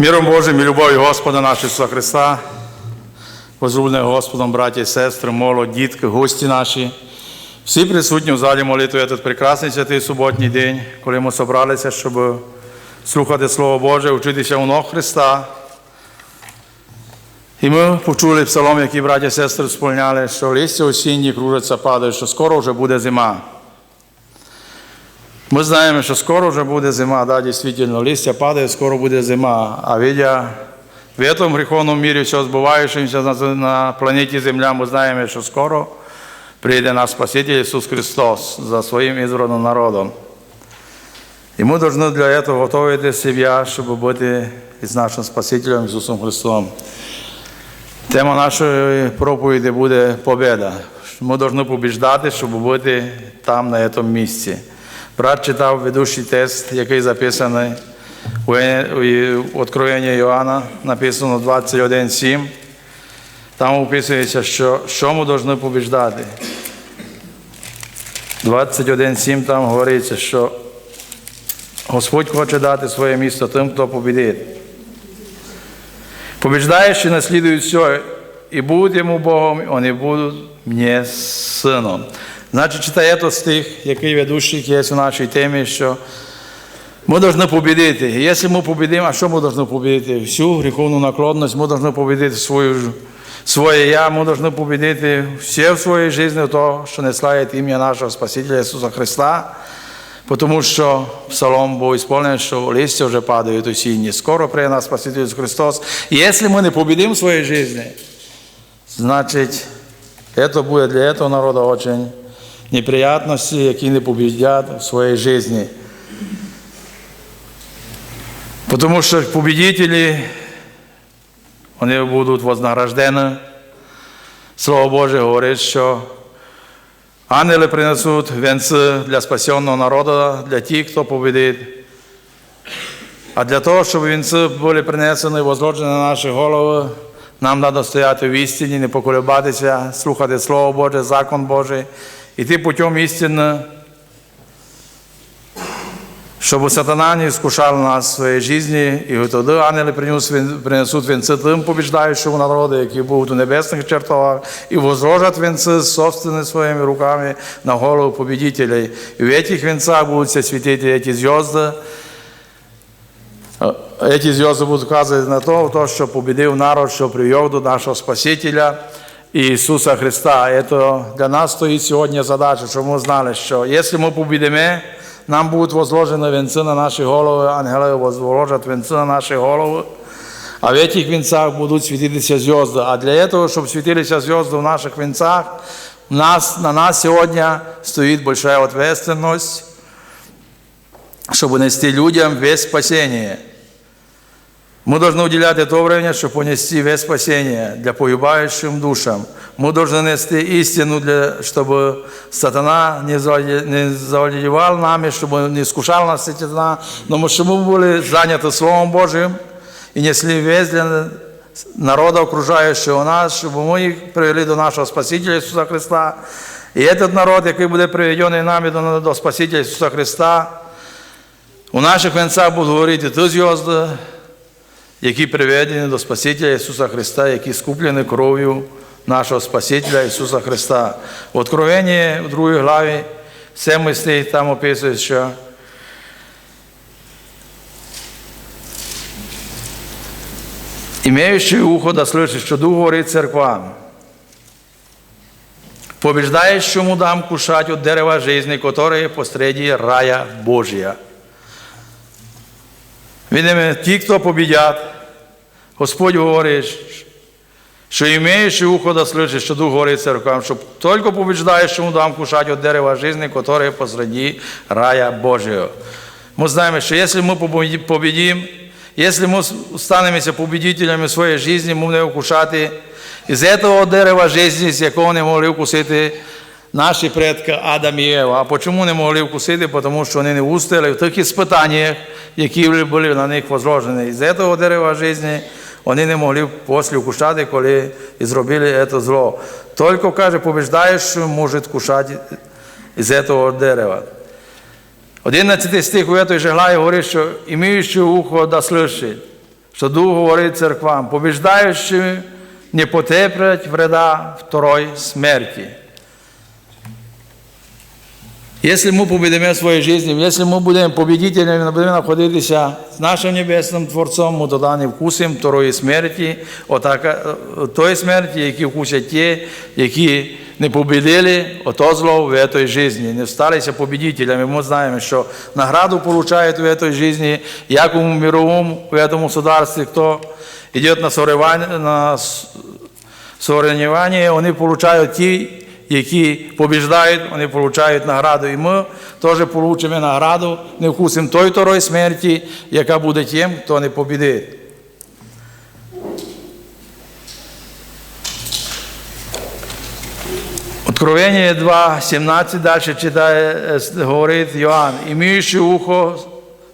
Миром Божим і любов'ю Господа нашого Ісуса Христа, возлюблені Господом, браті сестри, молодь, дітки, гості наші, всі присутні в залі молитви этот прекрасний святий суботній день, коли ми зібралися, щоб слухати Слово Боже, вчитися у ног Христа. І ми почули псалом, який браті і сестри сповняли, що листя осінні кружаться, падають, що скоро вже буде зима. Ми знаємо, що скоро вже буде зима, да, дійсно, листя падає, скоро буде зима. А видя в этом греховному мірі, все збуваючимся на, на планеті Земля, ми знаємо, що скоро прийде наш Спаситель Ісус Христос за своїм ізбраним народом. І ми повинні для цього готувати себе, щоб бути із нашим Спасителем Ісусом Христом. Тема нашої проповіді буде победа. Ми повинні побіждати, щоб бути там, на цьому місці. Брат читав ведучий текст, який записаний у Откровенні Йоанна, написано 21.7. Там описується, що, що ми повинні побіждати. 21.7 там говориться, що Господь хоче дати своє місто тим, хто побідить. Побіждаючи наслідують все, і будуть йому Богом, і вони будуть мені сином. Значить, читає то стих, який ведущий є у нашій темі, що ми повинні побідити. І якщо ми побідимо, а що ми повинні побідити? Всю гріховну наклонність, ми повинні побідити свою, своє я, ми повинні побідити все в своїй житті, то, що не славить ім'я нашого Спасителя Ісуса Христа. Тому що псалом був ісполнений, що листя вже падають осінні. Скоро прийде нас Спаситель Ісус Христос. І якщо ми не побідимо в своїй житті, значить, це буде для цього народу дуже неприятности, які не победят в своей жизни. Потому что победители, вони будуть вознаграждені. Слово Боже говорить, що ангели принесуть венці для спасенного народу, для тих, хто победить. А для того, щоб вінці були принесені і возложені на наші голови, нам треба стояти в істині, не поколебатися, слухати Слово Боже, закон Божий, іти путем істини, щоб сатана не искушал нас в своїй житті, і тоді ангели принесуть вінці тим побіждаючому народу, які будуть у небесних чертогах, і возложать вінці собственними своїми руками на голову победителей. І в этих венцах будуть світити эти звезды, Эти звезды будут указывать на то, то, что победил народ, что привел до нашего Спасителя Иисуса Христа. Это для нас стоит сегодня задача, чтобы мы знали, что если мы победим, нам будут возложены венцы на наши головы, ангелы возложат венцы на наши головы, а в этих венцах будут светиться звезды. А для этого, чтобы светились звезды в наших венцах, у нас, на нас сегодня стоит большая ответственность, чтобы нести людям весь спасение. Мы должны уделять это время, чтобы понести весь спасение для погибающим душам. Мы должны нести истину, для, чтобы сатана не завладевал нами, чтобы не искушал нас сатана, но мы, чтобы мы были заняты Словом Божьим и несли весь для народа, окружающего нас, чтобы мы их привели до нашего Спасителя Иисуса Христа. И этот народ, який буде приведений нами до, до Спасителя Ісуса Христа, у наших венцях будуть говорити ті зв'язки, які приведені до Спасителя Ісуса Христа, які скуплені кров'ю нашого Спасителя Ісуса Христа. В Откровенні, в другій главі, 7 стих там описує, що имеющий ухо да слышит, что Дух говорит церквам, побеждающему дам кушать от дерева жизни, которое посреди рая Божия. Видимо, ті, хто побідять, Господь говорить, що імеючи ухо да слышить, що Дух говорить церквам, що тільки побіждаючому дам кушать от дерева жизни, которое посреди рая Божьего. Мы знаем, что если мы победим, если мы станемся победителями своей жизни, мы будем кушати из этого дерева жизни, з якого не могли вкусити наші предки Адам і Єва. А чому не могли вкусити? Тому що вони не устояли в тих іспитаннях, які були на них возложені. Із цього дерева життя вони не могли після вкушати, коли зробили це зло. Тільки, каже, побіждаючий може кушати із цього дерева. 11 стих у этой же главе говорит, что имеющий ухо да слышит, что Дух говорит церквам, побеждающие не потерпят вреда второй смерти. Если мы победим в своей жизни, если мы будем победителями, будем находиться с нашим небесним Творцом, ми тоді не вкусимо второї смерті, отака, тої смерті, які вкусять ті, які не победили ото зло в этой жизни, не сталися победителями. Ми знаємо, що награду получають в этой жизни, якому мировому в этом государстве, хто йде на соревновання, на соревновання, вони получають ті, які побіждають, вони получають награду. І ми теж получимо награду, не вкусимо той второї смерті, яка буде тим, хто не побідить. Откровение 2, 17 дальше читає, е, говорить Йоанн, іміючи ухо,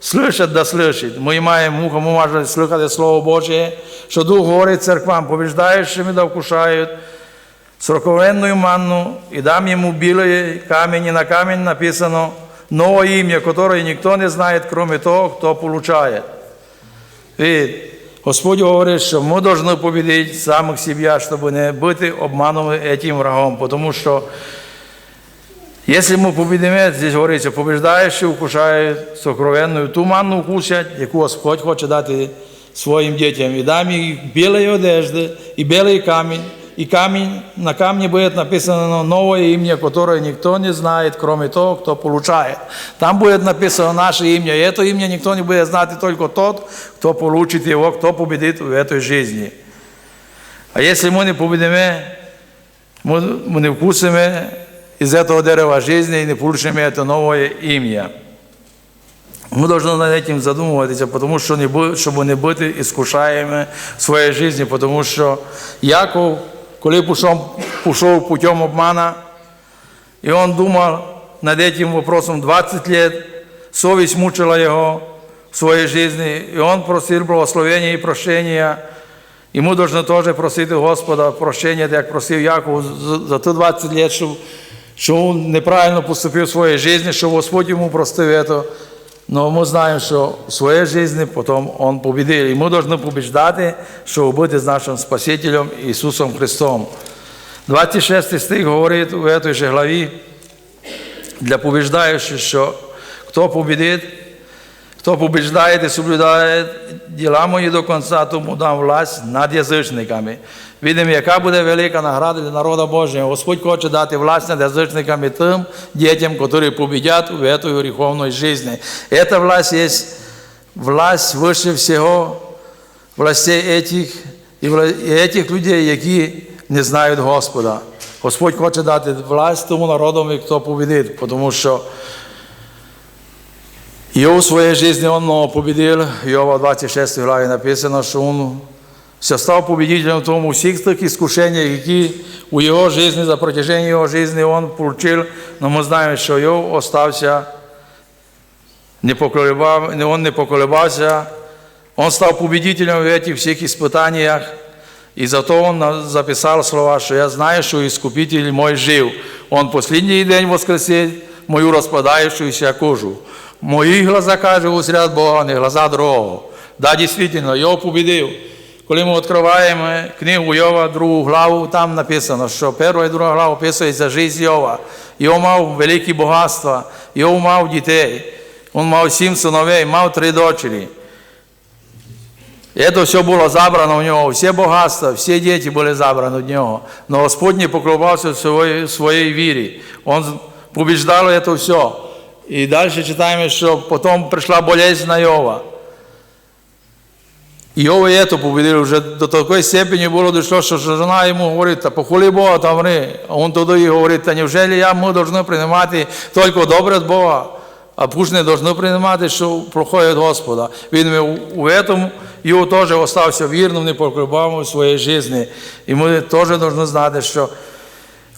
слышать да слышить. Ми маємо ухо, ми можемо слухати Слово Боже, що Дух говорить церквам, побіждаючими да вкушають, сроковенную манну, и дам ему белые камень, и на камень написано новое имя, которое никто не знает, кроме того, кто получает. І Господь говорить, що ми повинні победити самих себе, щоб не бути обмануті этим врагом, тому що Если мы победим, здесь говорится, побеждающие вкушают сокровенную ту манну вкусять, яку Господь хоче дати своїм дітям. І дам їм білої одежди, і білий камінь, и камень, на камне будет написано новое имя, которое никто не знает, кроме того, кто получает. Там будет написано наше имя, и это имя никто не будет знать, только тот, кто получит его, кто победит в этой жизни. А если мы не победим, мы, мы не вкусим из этого дерева жизни и не получим это новое имя. Мы должны над этим задумываться, потому что не, чтобы не быть искушаемыми в своей жизни, потому что Яков коли пішов, пішов путем обмана, і він думав над этим вопросом 20 лет, совість мучила його в своїй житті, і він просив благословення і прощення. Ми повинні теж просити Господа прощення, як просив Яков за ті 20 лет, що, він неправильно поступив в своїй житті, що Господь йому простив це. Но ми знаємо, що в своїй житті потім він победив. І ми повинні побіждати, щоб бути з нашим Спасителем Ісусом Христом. 26 стих говорить в цій же главі для побіждаючих, що хто победить, хто побіждає і соблюдає діла мої до кінця, тому дам власть над язичниками. Видимо, яка буде велика награда для народу Божого. Господь хоче дати власть над язичниками тим дітям, які победять в этой греховной жизни. Эта власть есть власть выше всего властей этих, і этих людей, які не знають Господа. Господь хоче дати власть тому народу, хто победить, тому що Його в своїй житті он победил, Йова 26 главі написано, що він все став победителем в тому всіх тих іскушеннях, які у його житті, за протяжении його житті він получив, але ми знаємо, що Йов остався, не поколебав, він не поколебався, він став победителем в этих всіх іспитаннях, і зато він записав слова, що я знаю, що Іскупитель мой жив. Он последний день воскресить мою розпадающуюся кожу. Мої глаза, каже, усряд Бога, не глаза другого. Да, дійсно, його победив. Коли ми відкриваємо книгу Йова, другу главу, там написано, що перша і друга глава описується життя Йова. Йов мав великі багатства, Йов мав дітей, він мав сім синовей, мав три дочері. Это все було забрано у нього, всі багатства, всі діти були забрані у нього. Но Господь не поклонявся своїй, своїй вірі. Он побіждав це все. І далі читаємо, що потім прийшла болезнь на Йова. І Йова это победил, вже до такої степені було дійшло, що жена йому говорить, та похвали Бога, та ври. А він тоді говорить, та невже я, ми повинні приймати тільки добре від Бога, а пусть не повинні приймати, що проходить Господа. Він у цьому його теж остався вірним, не поколебав у своїй житті. І ми теж повинні знати, що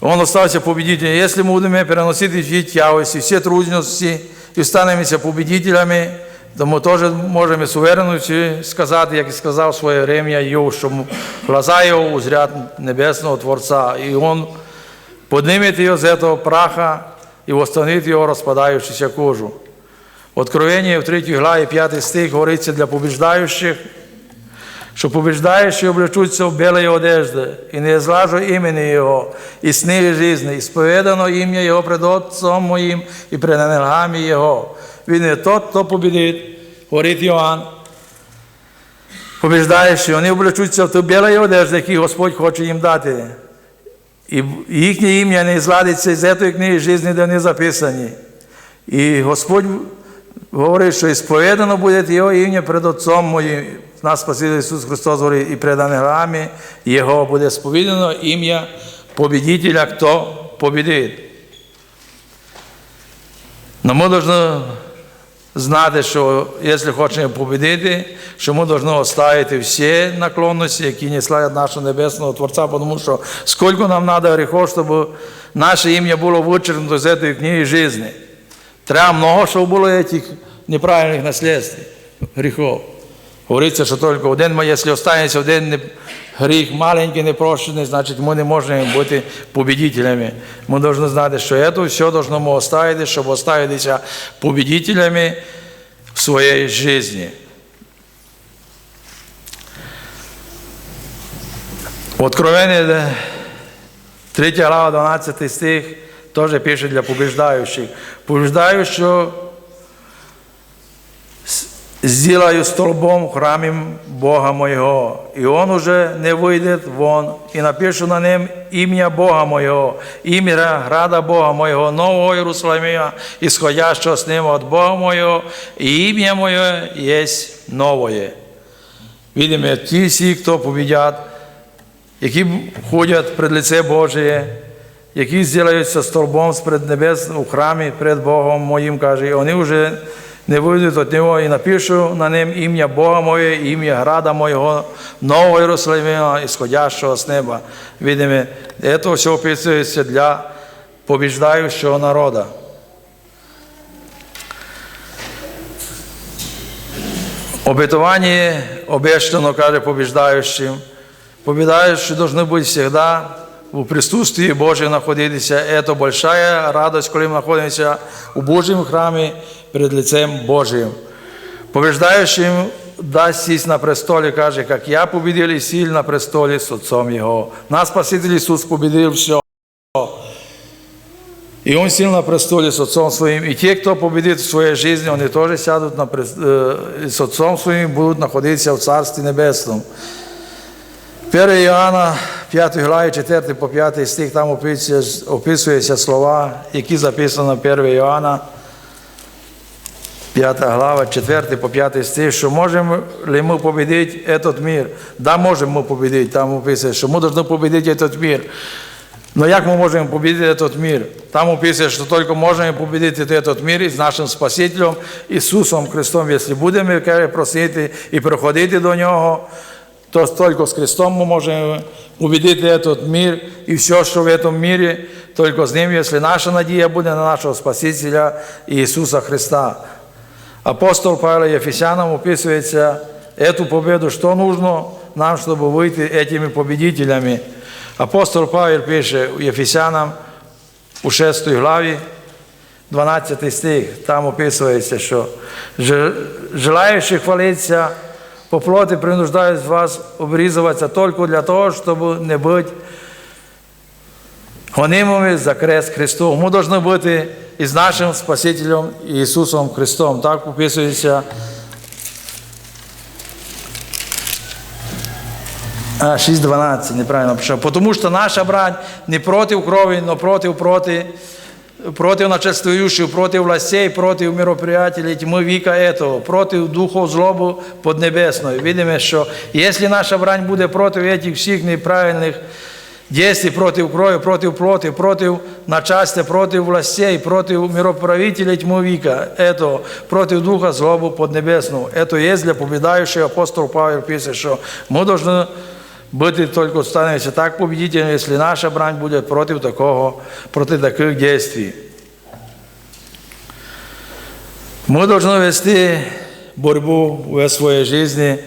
Он остался победителем. Если мы будем переносить все тяжести, все трудности и станемся победителями, то мы тоже можем с уверенностью сказать, как и сказал в свое время Йов, что глаза его узрят небесного Творца, и он поднимет ее из этого праха и восстановит его распадающуюся кожу. Откровение в 3 главе 5 стих говорится для побеждающих, що побіждаючи облечуться в білої одежди, і не злажу імені Його, і сни жизни, і сповідано ім'я Його пред Отцом моїм і пред ангелами Його. Він є тот, хто побідить, говорить Йоанн. Побіждаючи, вони облечуться в ту білої одежди, які Господь хоче їм дати. І їхнє ім'я не зладиться з цієї книги житті, де вони записані. І Господь говорить, що і сповідано буде Його ім'я перед Отцом моїм, нас Спаситель Ісус Христос говорить, і перед ангелами Його буде сповідано ім'я побідителя, хто побідить. Ми повинні знати, що якщо хочемо побідити, що ми повинні оставити всі наклонності, які не славять нашого Небесного Творця, тому що скільки нам треба гріхов, щоб наше ім'я було вичеркнуто з цієї книги житті. Треба много, щоб було цих неправильних наслідств, гріхов. Говориться, що тільки один, якщо останеться один гріх маленький, непрощений, значить ми не можемо бути победителями. Ми повинні знати, що це все повинно оставити, щоб оставитися победителями в своїй житті. Откровение 3 глава, 12 стих, теж пише для побеждаючих. Побеждаю, що сделаю столбом в храмі Бога моєго, і он уже не вийде вон, і напишу на нем ім'я Бога моєго, ім'я града Бога моєго, нового Єрусалима, исходящего з ним від Бога моєго, і ім'я моє є новое. Видимо, ті всі, хто побідять, які ходять пред лице Божие, які зробляються столбом перед небес у храмі перед Богом моїм, каже, вони вже не вийдуть від нього і напишу на ним ім'я Бога моє, ім'я града моєго, нового Єрусалима, ісходящого з неба. Видимо, це все описується для побіждаючого народу. Обетование обещано, каже побеждающим. Побеждающие должны быть всегда в присутствии Божьем находиться. Это большая радость, когда мы находимся в Божьем храме перед лицем Божьим. Побеждающим даст сесть на престоле, каже, как я победил и сил на престоле с Отцом Его. Нас Спаситель Иисус победил все. И Он сел на престоле с Отцом Своим. И те, кто победит в своей жизни, они тоже сядут на, прес- э, с Отцом Своим, будут находиться в Царстве Небесном. 1 Іоанна, 5 главі, 4 по 5 стих, там описуються слова, які записано в 1 Іоанна, 5 глава, 4 по 5 стих, що можемо ли ми победити этот мир? Да, можемо ми победити, там описується, що ми повинні победити этот мир. Но як ми можемо победити этот мир? Там описується, що тільки можемо победити этот мир із нашим Спасителем Ісусом Христом, якщо будемо каже, просити і приходити до Нього, то тільки з Христом ми можемо победити этот мир і все, що в этом мире, тільки з Ним, якщо наша надія буде на нашого Спасителя Ісуса Христа. Апостол Павел Ефесянам описується эту победу, что нужно нам, чтобы выйти этими победителями. Апостол Павел пише у Ефесянам у 6 главі, 12 стих, там описується, що «Же- желаючи хвалитися по плоти принуждають вас обрізуватися тільки для того, щоб не бути гонимими за крест Христу. Ми повинні бути із нашим Спасителем Ісусом Христом. Так описується. А, 6.12, неправильно пішов. Тому що наша брань не проти крові, но проти проти против начальствующих, против властей, против мероприятелей тьмы века этого, против духов злобу поднебесной. Видимо, що якщо наша брань буде проти этих всіх неправильних действий, против крови, против плоти, против начальства, против властей, против мироправителей тьмы века, это против духа злобу поднебесного. Это есть для победающего апостол Павел пишет, що ми должны бути тільки становимся так победителями, если наша брань буде проти такого, проти таких действий. Мы должны вести борьбу в своей жизни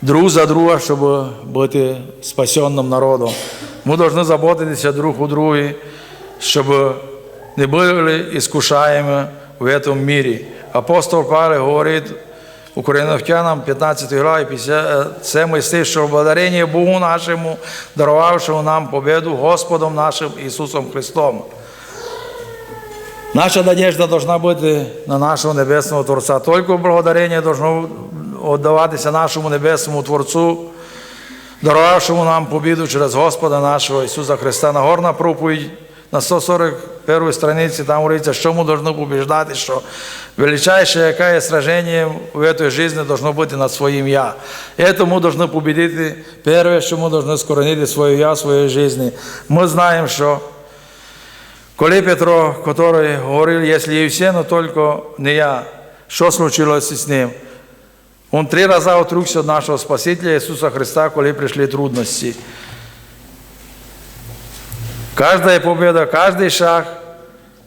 друг за друга, щоб бути спасенним народом. Ми повинні заботитися друг у другі, щоб не були іскушаємо в цьому мірі. Апостол Павел говорить у Коринфянам 15 главі 57 стих, що благодарення Богу нашому, дарувавшому нам победу Господом нашим Ісусом Христом. Наша надежда должна бути на нашого Небесного Творця. Тільки благодарення должно віддаватися нашому Небесному Творцу, дарувавшому нам побіду через Господа нашого Ісуса Христа. Нагорна проповідь на 141 страниці, там говориться, що ми повинні побіждати, що величайше, яке є сраження в цій житті, должно бути над своїм «я». Это ми повинні побідити, перше, що ми повинні скоронити своє «я» в своїй житті. Ми знаємо, що коли Петро, який говорив, якщо і все, но тільки не я, що случилося з ним? Он три рази отрукся від нашого Спасителя Ісуса Христа, коли прийшли трудності. Каждая победа, каждый шаг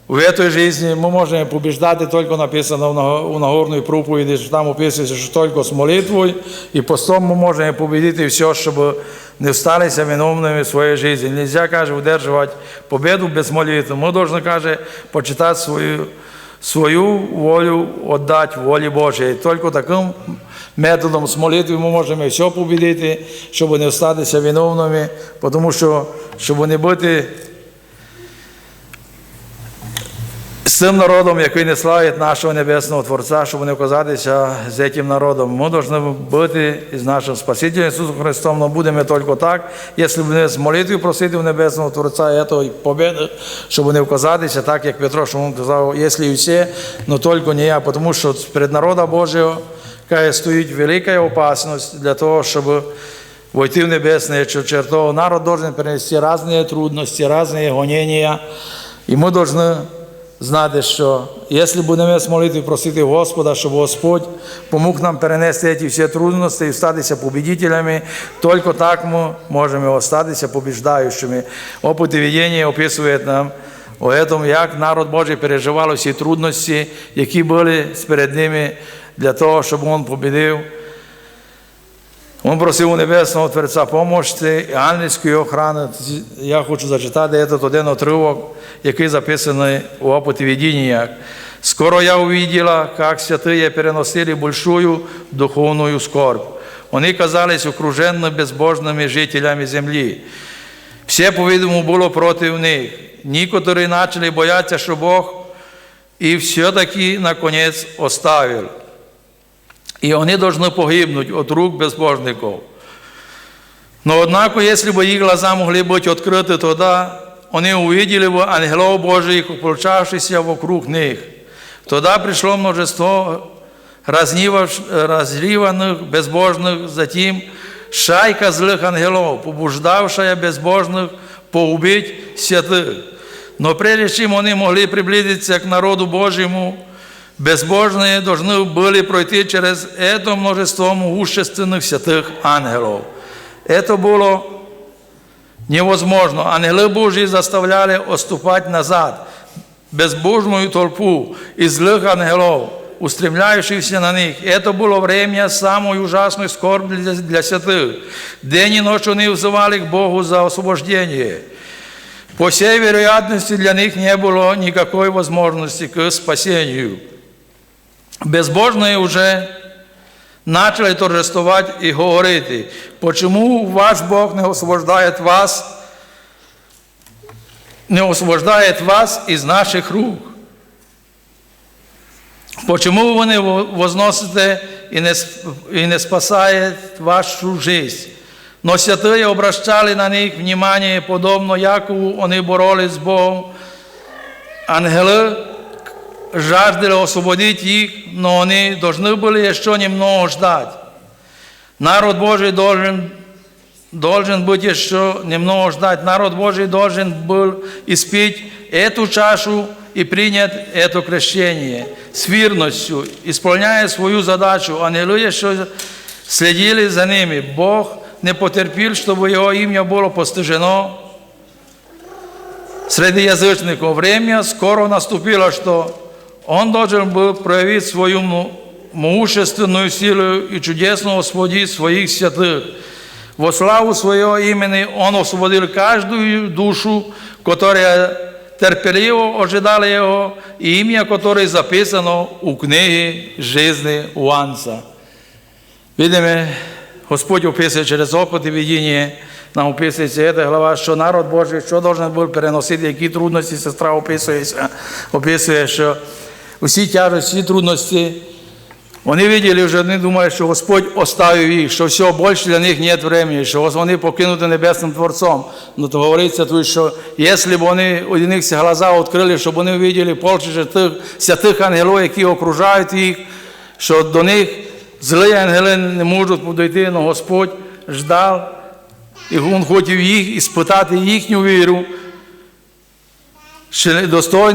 в этой жизни мы можем побеждать только написано в Нагорной проповеди, что там описывается, что только с молитвой и постом мы можем победить все, чтобы не встались виновными в своей жизни. Нельзя, каже, удерживать победу без молитвы. Мы должны, каже, почитать свою, свою волю, отдать воле Божьей. Только таким методом з молитви ми можемо все побідити, щоб не остатися виновними, тому що, щоб не бути з тим народом, який не славить нашого Небесного Творця, щоб не оказатися з цим народом. Ми повинні бути із нашим Спасителем Ісусом Христом, але будемо тільки так, якщо не з молитвою просити в Небесного Творця цієї победи, щоб не вказатися, так як Петро, що він казав, якщо і всі, але тільки не я, тому що перед народом Божого каже, стоїть велика опасність для того, щоб войти в небесне чертово. Народ должен перенести різні трудності, різні гонення, і ми повинні знати, що якщо будемо з молитви просити Господа, щоб Господь помог нам перенести ці всі трудності і статися победителями, тільки так ми можемо остатися побіждаючими. Опит видіння описує нам о этом, як народ Божий переживав всі трудності, які були перед ними для того, щоб він победив. Він просив у Небесного Творця помощі і ангельської охорони. Я хочу зачитати этот один отривок, який записаний у опиті видіння. «Скоро я увидела, как святые переносили большую духовную скорбь. Они казались окруженными безбожными жителями земли. Все, по-видимому, было против них. Некоторые начали бояться, что Бог и все-таки, наконец, оставил. И они должны погибнуть от рук безбожников. Но однако, если бы их глаза могли быть открыты, тогда они увидели бы ангелов Божьих, получавшихся вокруг них. Тогда пришло множество разливанных, безбожных, затем шайка злых ангелов, побуждавшая безбожных поубить святых. Но прежде чем они могли приблизиться к народу Божьему, безбожные должны были пройти через это множество могущественных святых ангелов. Это было невозможно. Ангелы Божьи заставляли отступать назад безбожную толпу из злых ангелов, устремляющихся на них. Это было время самой ужасной скорби для, для святых. День и ночь они взывали к Богу за освобождение. По всей вероятности для них не было никакой возможности к спасению. Безбожные уже начали торжествовать и говорить, почему ваш Бог не освобождает вас, не освобождает вас из наших рук? Почему вы не возносите и не, и не спасает вашу жизнь? Но святые обращали на них внимание, подобно Якову, они боролись с Богом. Ангелы жаждали освободить их, но они должны были еще немного ждать. Народ Божий должен, должен быть еще немного ждать. Народ Божий должен был испить эту чашу и принять это крещение с верностью, исполняя свою задачу. Ангелы еще следили за ними. Бог не потерпел, чтобы его имя было постижено среди язычников. Время скоро наступило, что он должен был проявить свою могущественную силу и чудесно освободить своих святых. Во славу своего имени он освободил каждую душу, которая терпеливо ожидала его, и имя которое записано у книге жизни Уанца. Видимо, Господь описує через опит і видіння, нам описується ця глава, що народ Божий, що должен був переносити, які трудності сестра описується, описує, що усі тяжкості, всі трудності, вони виділи вже, вони думали, що Господь оставив їх, що все, більше для них немає времени, що вони покинуті Небесним Творцом. Ну, то говориться тут, що якщо б вони у них глаза відкрили, щоб вони виділи більше тих святих ангелів, які окружають їх, що до них злі ангели не можуть дойти, але Господь ждав, і Він хотів їх іспитати їхню віру,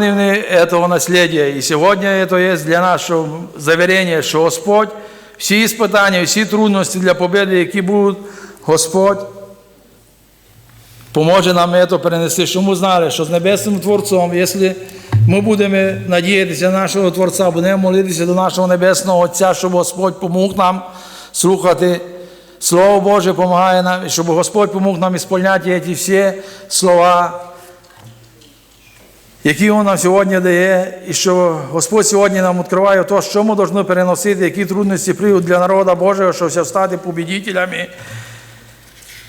вони цього наслідя. І сьогодні це є для нас що заверення, що Господь всі іспитання, всі трудності для победи, які будуть, Господь поможе нам це перенести, щоб ми знали, що з Небесним Творцом, якщо ми будемо надіятися на нашого Творця, будемо молитися до нашого Небесного Отця, щоб Господь помог нам слухати. Слово Боже допомагає нам, щоб Господь помог нам ісполняти ці всі слова, які Він нам сьогодні дає, і що Господь сьогодні нам відкриває те, що ми повинні переносити, які трудності прийдуть для народу Божого, щоб стати побідителями,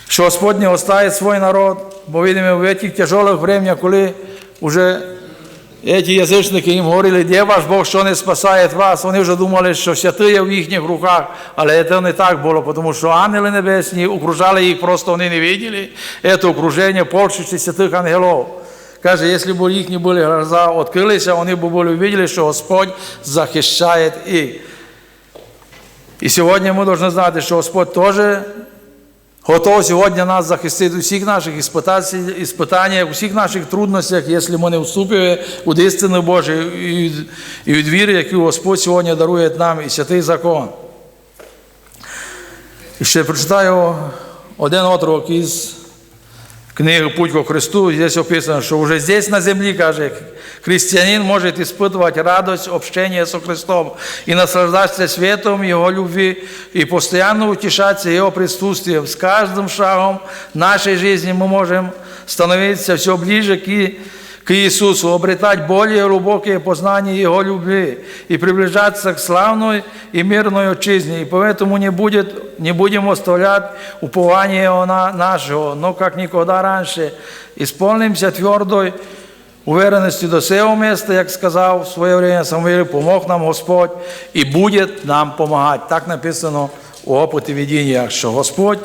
що Господь не оставить свій народ, бо видимо в цих тяжелих временах, коли вже ці язичники їм говорили, де ваш Бог, що не спасає вас, вони вже думали, що святи є в їхніх руках, але це не так було, тому що ангели небесні окружали їх, просто вони не виділи, це окруження порчичі святих ангелів. Каже, якщо б їхні були глаза відкрилися, вони б були виділи, що Господь захищає їх. І сьогодні ми повинні знати, що Господь теж готовий сьогодні нас захистити у всіх наших іспитаннях, у всіх наших трудностях, якщо ми не вступимо у істину Божу і від віри, яку Господь сьогодні дарує нам і святий закон. І ще прочитаю один отрок із книги «Путь ко Христу», здесь описано, что уже здесь на земле, каже, христианин может испытывать радость общения со Христом и наслаждаться светом Его любви и постоянно утешаться Его присутствием. С каждым шагом нашей жизни мы можем становиться все ближе к к Иисусу, обретать более глубокие познания Его любви и приближаться к славной и мирной отчизне. И поэтому не, будет, не будем оставлять упование на нашего, но как никогда раньше исполнимся твердой уверенностью до сего места, як сказав в своє время Самуїл, помог нам Господь і буде нам помагати. Так написано у опиті видіння, що Господь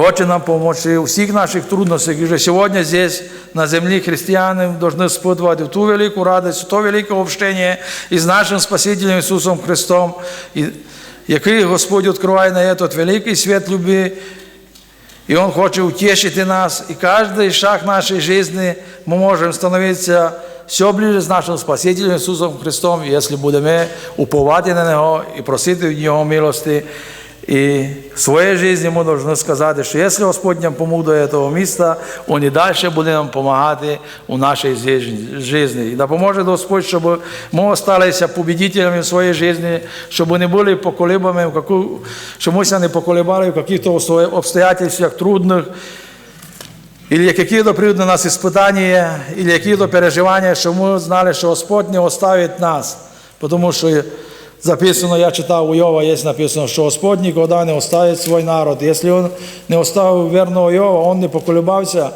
хоче нам допомогти у всіх наших трудностях. І вже сьогодні здесь на землі християни повинні спитувати ту велику радість, то велике общення із нашим Спасителем Ісусом Христом, який Господь відкриває на этот великий світ любви, и Он хочет утешить нас, и каждый шаг нашей жизни мы можем становиться все ближе с нашим Спасителем Иисусом Христом, если будем уповать на Него и просить в Него милости. И в своей жизни мы должны сказать, что если Господь нам помог до этого места, Он и дальше будет нам помогать у нашей жизни. И да поможет Господь, чтобы мы остались победителями в своей жизни, чтобы не были поколебами, чтобы мы себя не поколебали в каких-то обстоятельствах трудных, или какие-то придут на нас испытания, или какие-то переживания, чтобы мы знали, что Господь не оставит нас. Потому что записано, я читав у Йова, є написано, що Господь ніколи не оставить свій народ. Якщо Він не оставив вірного Йова, він не поколебався.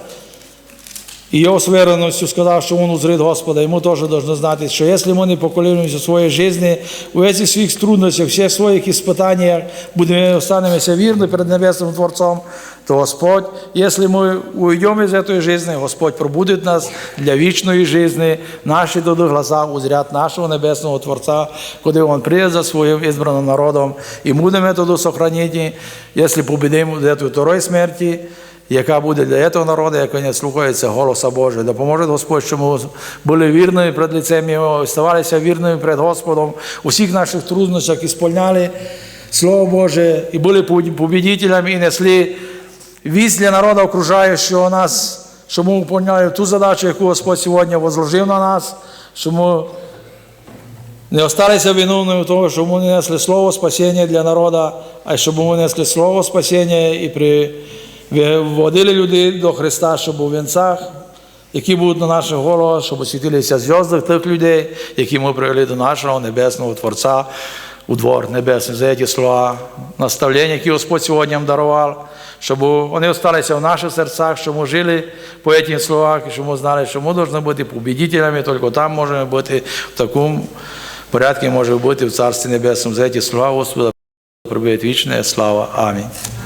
І його з вірністю сказав, що він узрить Господа. Ми теж повинні знати, що якщо ми не поколебаемся в своїй житті, у цих своїх трудностях, всіх своїх іспитаннях, будемо останемося вірні перед Небесним Творцом, то Господь, якщо ми уйдемо из этой жизни, Господь пробудить нас для вічної житті, наші до глаза узрят нашого Небесного Творця, куди Він прийде за своїм ізбраним народом, і будемо тоді сохранити, якщо побідимо до цієї второї смерті, яка буде для цього народу, яка не слухається голоса Божого. Допоможе Господь, щоб ми були вірними перед лицем Його, ставалися вірними перед Господом, у всіх наших трудностях ісполняли Слово Боже і були побідителями і несли вість для народу окружаючого нас, щоб ми виконали ту задачу, яку Господь сьогодні возложив на нас, щоб ми не осталися виновними в тому, щоб ми не несли слово спасіння для народу, а щоб ми несли слово спасіння і при вводили людей до Христа, щоб у вінцях, які будуть на наших головах, щоб освітилися зв'язки тих людей, які ми привели до нашого Небесного Творця. у двор небесний за ці слова, наставлення, які Господь сьогодні нам дарував, щоб вони залишилися в наших серцях, щоб ми жили по цих словах, і щоб ми знали, що ми повинні бути победителями, тільки там можемо бути в такому порядку, може бути в Царстві Небесному. За ці слова Господа прибуде вічна слава. Амінь.